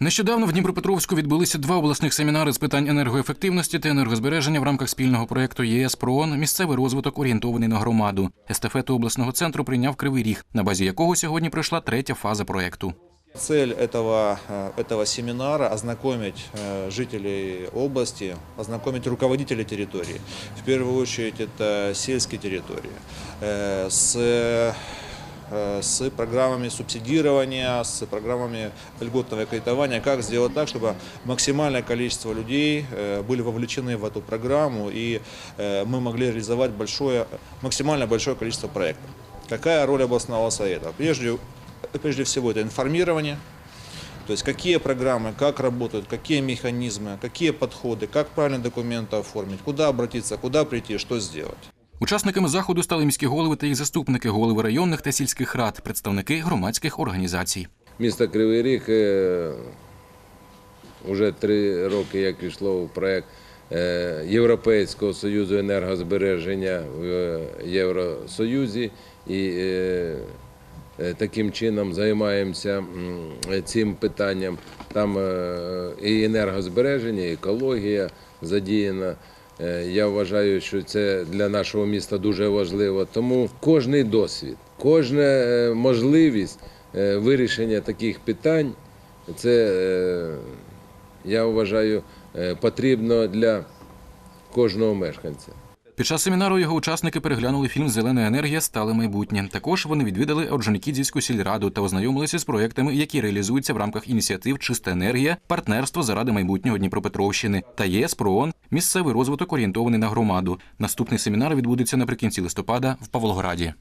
Нещодавно в Дніпропетровську відбулися два обласних семінари з питань енергоефективності та енергозбереження в рамках спільного проєкту ЄС ПРООН Місцевий розвиток орієнтований на громаду. Естафету обласного центру прийняв Кривий Ріг, на базі якого сьогодні пройшла третя фаза проєкту. Цель этого, э, этого семинара – ознакомить э, жителей области, ознакомить руководителей территории, в первую очередь это сельские территории, э, с, э, с программами субсидирования, с программами льготного кредитования, как сделать так, чтобы максимальное количество людей э, были вовлечены в эту программу и э, мы могли реализовать большое, максимально большое количество проектов. Какая роль областного совета? Прежде прежде всего это информирование, то есть какие программы, как работают, какие механизмы, какие подходы, как правильно документы оформить, куда обратиться, куда прийти, что сделать. Учасниками заходу стали міські голови та їх заступники, голови районних та сільських рад, представники громадських організацій. Місто Кривий Ріг е, вже три роки, як йшло в проєкт е, Європейського союзу енергозбереження в е, Євросоюзі і е, е, таким чином займаємося цим питанням. Там е, і енергозбереження, і екологія задіяна. Е, Я вважаю, що це для нашого міста дуже важливо. Тому кожний досвід, кожна е, можливість е, вирішення таких питань, це, я вважаю, потрібно для кожного мешканця. Під час семінару його учасники переглянули фільм Зелена енергія стале майбутнє. Також вони відвідали Орджонікідзівську сільраду та ознайомилися з проектами, які реалізуються в рамках ініціатив Чиста енергія, партнерство заради майбутнього Дніпропетровщини та ЄС ПРООН місцевий розвиток орієнтований на громаду. Наступний семінар відбудеться наприкінці листопада в Павлограді.